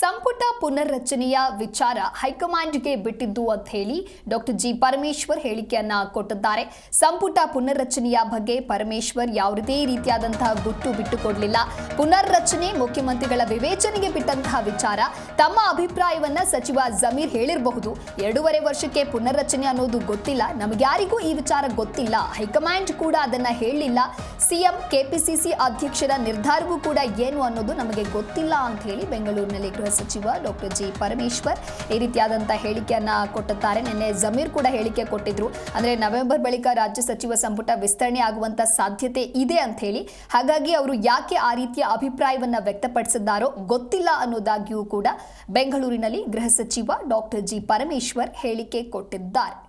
ಸಂಪುಟ ಪುನರ್ರಚನೆಯ ವಿಚಾರ ಹೈಕಮಾಂಡ್ಗೆ ಬಿಟ್ಟಿದ್ದು ಅಂತ ಹೇಳಿ ಡಾಕ್ಟರ್ ಜಿ ಪರಮೇಶ್ವರ್ ಹೇಳಿಕೆಯನ್ನ ಕೊಟ್ಟಿದ್ದಾರೆ. ಸಂಪುಟ ಪುನರ್ರಚನೆಯ ಬಗ್ಗೆ ಪರಮೇಶ್ವರ್ ಯಾವುದೇ ರೀತಿಯಾದಂತಹ ಗುಟ್ಟು ಬಿಟ್ಟುಕೊಡಲಿಲ್ಲ. ಪುನರ್ರಚನೆ ಮುಖ್ಯಮಂತ್ರಿಗಳ ವಿವೇಚನೆಗೆ ಬಿಟ್ಟಂತಹ ವಿಚಾರ, ತಮ್ಮ ಅಭಿಪ್ರಾಯವನ್ನ ಸಚಿವ ಜಮೀರ್ ಹೇಳಿರಬಹುದು. ಎರಡೂವರೆ ವರ್ಷಕ್ಕೆ ಪುನರ್ರಚನೆ ಅನ್ನೋದು ಗೊತ್ತಿಲ್ಲ. ನಮಗ್ಯಾರಿಗೂ ಈ ವಿಚಾರ ಗೊತ್ತಿಲ್ಲ. ಹೈಕಮಾಂಡ್ ಕೂಡ ಅದನ್ನ ಹೇಳಲಿಲ್ಲ. ಸಿಎಂ ಕೆಪಿಸಿಸಿ ಅಧ್ಯಕ್ಷರ ನಿರ್ಧಾರವೂ ಕೂಡ ಏನು ಅನ್ನೋದು ನಮಗೆ ಗೊತ್ತಿಲ್ಲ ಅಂತ ಹೇಳಿ ಬೆಂಗಳೂರಿನಲ್ಲಿ ಗೃಹ ಸಚಿವ ಡಾಕ್ಟರ್ ಜಿ ಪರಮೇಶ್ವರ್ ಈ ರೀತಿಯಾದಂಥ ಹೇಳಿಕೆಯನ್ನ ಕೊಟ್ಟಿದ್ದಾರೆ. ನಿನ್ನೆ ಜಮೀರ್ ಕೂಡ ಹೇಳಿಕೆ ಕೊಟ್ಟಿದ್ರು. ಅಂದ್ರೆ ನವೆಂಬರ್ ಬಳಿಕ ರಾಜ್ಯ ಸಚಿವ ಸಂಪುಟ ವಿಸ್ತರಣೆ ಆಗುವಂತ ಸಾಧ್ಯತೆ ಇದೆ ಅಂತ ಹೇಳಿ. ಹಾಗಾಗಿ ಅವರು ಯಾಕೆ ಆ ರೀತಿಯ ಅಭಿಪ್ರಾಯವನ್ನ ವ್ಯಕ್ತಪಡಿಸಿದ್ದಾರೋ ಗೊತ್ತಿಲ್ಲ ಅನ್ನೋದಾಗಿಯೂ ಕೂಡ ಬೆಂಗಳೂರಿನಲ್ಲಿ ಗೃಹ ಸಚಿವ ಡಾಕ್ಟರ್ ಜಿ ಪರಮೇಶ್ವರ್ ಹೇಳಿಕೆ ಕೊಟ್ಟಿದ್ದಾರೆ.